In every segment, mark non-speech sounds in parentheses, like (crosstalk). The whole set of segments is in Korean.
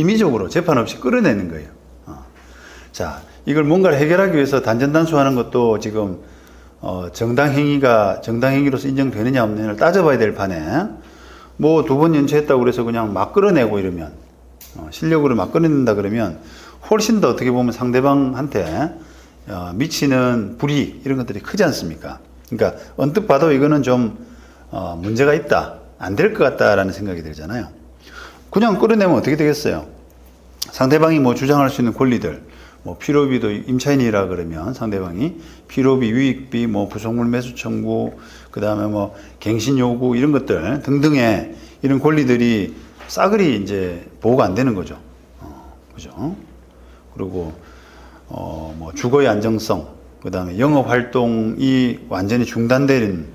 임의적으로 재판 없이 끌어내는 거예요. 어. 자, 이걸 뭔가를 해결하기 위해서 단전단수하는 것도 지금 어, 정당 행위가 정당 행위로서 인정되느냐 없느냐를 따져봐야 될 판에 뭐 두 번 연체했다고 그래서 그냥 막 끌어내고 이러면 어, 실력으로 막 끌어낸다 그러면 훨씬 더 어떻게 보면 상대방한테 어, 미치는 불이 이런 것들이 크지 않습니까? 그러니까 언뜻 봐도 이거는 좀 어, 문제가 있다, 안 될 것 같다라는 생각이 들잖아요. 그냥 끌어내면 어떻게 되겠어요? 상대방이 뭐 주장할 수 있는 권리들, 뭐 필요비도 임차인이라 그러면 상대방이 필요비, 유익비, 뭐 부속물 매수 청구, 그 다음에 뭐 갱신 요구 이런 것들 등등의 이런 권리들이 싸그리 이제 보호가 안 되는 거죠. 어, 그죠? 그리고 어, 뭐 주거의 안정성, 그 다음에 영업 활동이 완전히 중단되는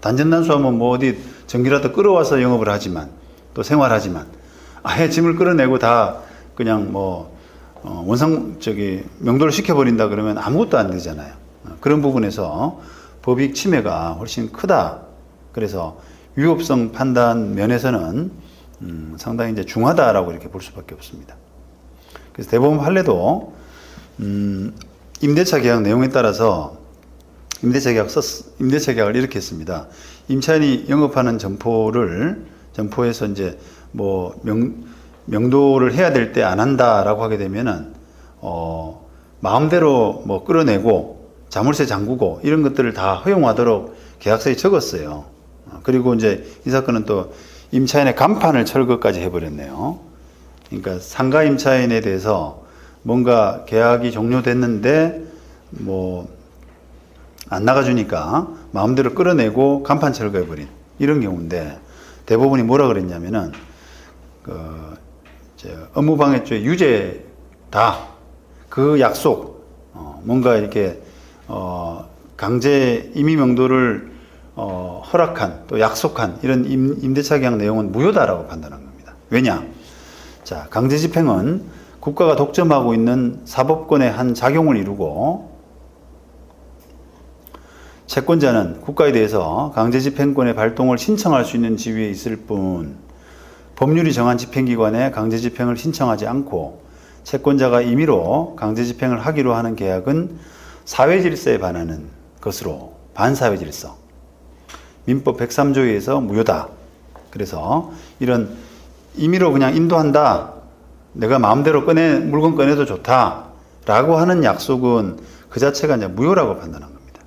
단전단수하면 뭐 어디 전기라도 끌어와서 영업을 하지만 또 생활하지만 아예 짐을 끌어내고 다 그냥 뭐 어, 원상 저기 명도를 시켜버린다 그러면 아무것도 안 되잖아요. 어, 그런 부분에서 법익 침해가 훨씬 크다. 그래서 위법성 판단 면에서는 음, 상당히 이제 중하다라고 이렇게 볼 수밖에 없습니다. 그래서 대법원 판례도 음, 임대차 계약 내용에 따라서 임대차 계약 썼, 임대차 계약을 이렇게 했습니다. 임차인이 영업하는 점포를 점포에서 이제 뭐 명, 명도를 해야 될 때 안 한다라고 하게 되면은 어, 마음대로 뭐 끌어내고 자물쇠 잠그고 이런 것들을 다 허용하도록 계약서에 적었어요. 어, 그리고 이제 이 사건은 또 임차인의 간판을 철거까지 해버렸네요. 그러니까 상가 임차인에 대해서 뭔가 계약이 종료됐는데 뭐 안 나가주니까 마음대로 끌어내고 간판 철거해버린 이런 경우인데 대법원이 뭐라 그랬냐면은 그 업무방해죄 유죄다 그 약속 어, 뭔가 이렇게 어, 강제 임의 명도를 어, 허락한 또 약속한 이런 임, 임대차 계약 내용은 무효다라고 판단한 겁니다. 왜냐? 자 강제 집행은 국가가 독점하고 있는 사법권의 한 작용을 이루고 채권자는 국가에 대해서 강제 집행권의 발동을 신청할 수 있는 지위에 있을 뿐 법률이 정한 집행기관에 강제 집행을 신청하지 않고 채권자가 임의로 강제 집행을 하기로 하는 계약은 사회 질서에 반하는 것으로 반사회 질서 민법 103조에서 무효다. 그래서 이런 임의로 그냥 인도한다. 내가 마음대로 꺼내 물건 꺼내도 좋다라고 하는 약속은 그 자체가 이제 무효라고 판단한 겁니다.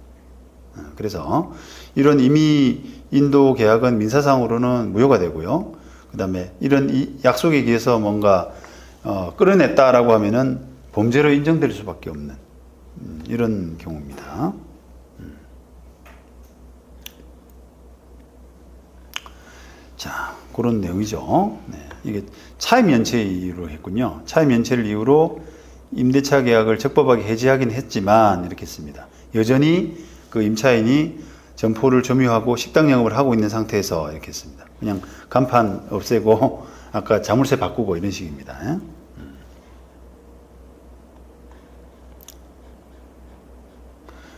어, 그래서 이런 임의 인도 계약은 민사상으로는 무효가 되고요. 그 다음에 이런 이 약속에 의해서 뭔가 어, 끌어냈다라고 하면은 범죄로 인정될 수밖에 없는 음, 이런 경우입니다. 음. 자, 그런 내용이죠. 네, 이게 차임 연체 이유로 했군요. 차임 연체를 이유로 임대차 계약을 적법하게 해지하긴 했지만 이렇게 했습니다. 여전히 그 임차인이 점포를 점유하고 식당 영업을 하고 있는 상태에서 이렇게 했습니다. 그냥 간판 없애고 (laughs) 아까 자물쇠 바꾸고 이런 식입니다. 예?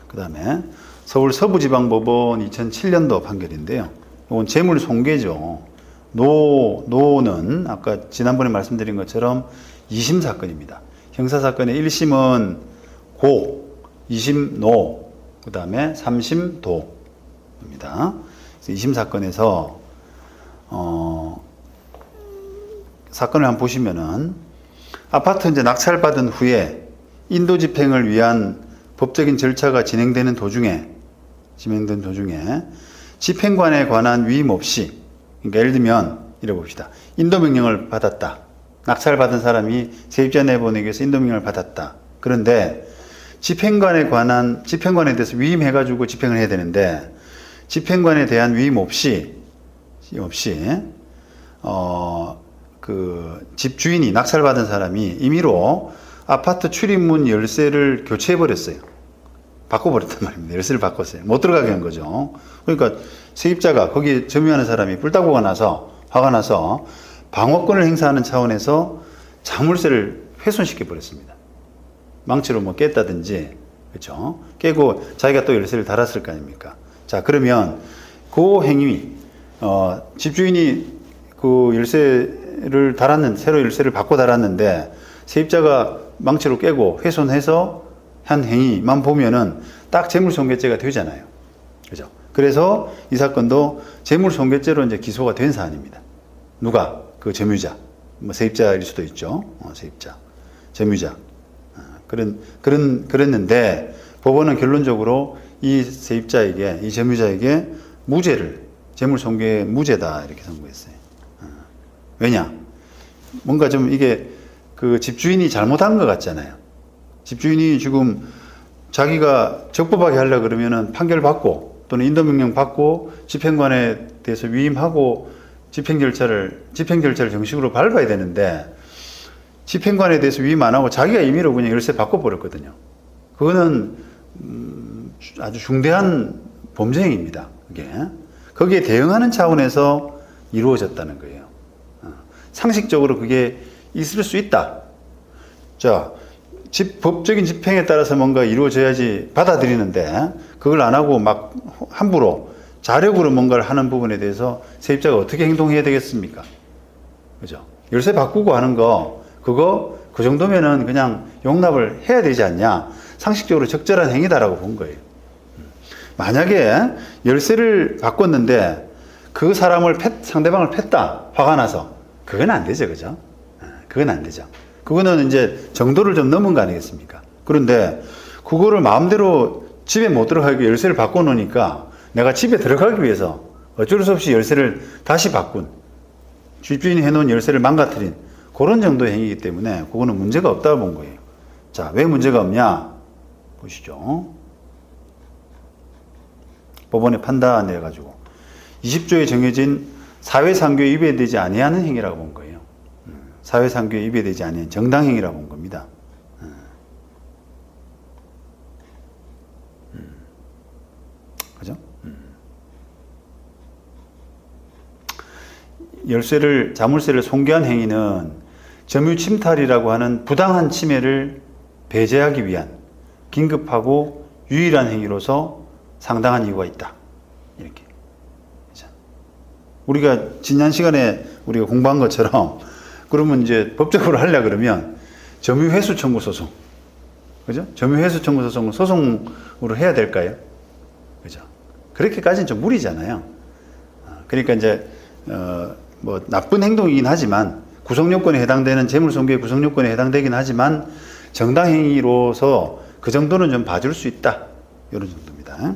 그 다음에 서울 서부지방법원 2007년도 판결인데요. 이건 재물 손괴죠. 노, 노는 아까 지난번에 말씀드린 것처럼 2심 사건입니다. 형사 사건의 1심은 고, 2심 노, 그 다음에 3심 도입니다. 그래서 2심 사건에서, 어, 사건을 한번 보시면은 아파트 이제 낙찰받은 후에 인도 집행을 위한 법적인 절차가 진행되는 도중에 진행된 도중에 집행관에 관한 위임 없이 그러니까 예를 들면 이래 봅시다. 인도 명령을 받았다. 낙찰 받은 사람이 세입자 내보내기 위해서 인도 명령을 받았다. 그런데 집행관에 관한 집행관에 대해서 위임해 가지고 집행을 해야 되는데 집행관에 대한 위임 없이 없이 어 그 집 주인이 낙찰 받은 사람이 임의로 아파트 출입문 열쇠를 교체해 버렸어요. 바꿔버렸단 말입니다. 열쇠를 바꿨어요. 못 들어가게 한 거죠. 그러니까 세입자가 거기에 점유하는 사람이 뿔따구가 나서 화가 나서 방어권을 행사하는 차원에서 자물쇠를 훼손시켜 버렸습니다. 망치로 뭐 깼다든지 그렇죠. 깨고 자기가 또 열쇠를 달았을 거 아닙니까? 자 그러면 그 행위 어, 집주인이 그 열쇠 열쇠를 달았는 새로 열쇠를 바꿔 달았는데 세입자가 망치로 깨고 훼손해서 한 행위만 보면은 딱 재물손괴죄가 되잖아요. 그죠? 그래서 이 사건도 재물손괴죄로 이제 기소가 된 사안입니다. 누가 그 점유자, 뭐 세입자일 수도 있죠. 어, 세입자, 점유자 어, 그런 그런 그랬는데 법원은 결론적으로 이 세입자에게 이 점유자에게 무죄를 재물 손괴 무죄다 이렇게 선고했어요. 어, 왜냐? 뭔가 좀 이게 그 집주인이 잘못한 것 같잖아요. 집주인이 지금 자기가 적법하게 하려 그러면은 판결 받고 또는 인도 명령 받고 집행관에 대해서 위임하고 집행 절차를 집행 절차를 정식으로 밟아야 되는데 집행관에 대해서 위임 안 하고 자기가 임의로 그냥 열쇠 바꿔 버렸거든요. 그거는 음, 아주 중대한 범죄 행위입니다. 그게 거기에 대응하는 차원에서 이루어졌다는 거예요. 어, 상식적으로 그게 있을 수 있다. 자, 집, 법적인 집행에 따라서 뭔가 이루어져야지 받아들이는데 그걸 안 하고 막 함부로 자력으로 뭔가를 하는 부분에 대해서 세입자가 어떻게 행동해야 되겠습니까? 그죠? 열쇠 바꾸고 하는 거 그거 그 정도면은 그냥 용납을 해야 되지 않냐? 상식적으로 적절한 행위다라고 본 거예요. 만약에 열쇠를 바꿨는데 그 사람을 팼, 상대방을 팼다 화가 나서 그건 안 되죠, 그죠? 아, 그건 안 되죠. 그거는 이제 정도를 좀 넘은 거 아니겠습니까? 그런데 그거를 마음대로 집에 못 들어가게 열쇠를 바꿔 놓으니까 내가 집에 들어가기 위해서 어쩔 수 없이 열쇠를 다시 바꾼 집주인이 해놓은 열쇠를 망가뜨린 그런 정도의 행위이기 때문에 그거는 문제가 없다고 본 거예요. 자, 왜 문제가 없냐? 보시죠. 법원의 판단을 해가지고 20조에 정해진 사회상규에 위배되지 아니하는 행위라고 본 거예요. 음, 사회상규에 위배되지 아니한 정당행위라고 본 겁니다. 음. 음. 그죠? 열쇠를 자물쇠를 손괴한 행위는 점유 침탈이라고 하는 부당한 침해를 배제하기 위한 긴급하고 유일한 행위로서 상당한 이유가 있다. 이렇게. 자, 우리가 지난 시간에 우리가 공부한 것처럼 (laughs) 그러면 이제 법적으로 하려 그러면 점유 회수 청구 소송. 그죠? 점유 회수 청구 소송은 소송으로 해야 될까요? 그죠? 그렇게까지는 좀 무리잖아요. 아, 그러니까 이제 어, 뭐 나쁜 행동이긴 하지만 구성 요건에 해당되는 재물 손괴 구성 요건에 해당되긴 하지만 정당 행위로서 그 정도는 좀 봐줄 수 있다. 이런 정도입니다.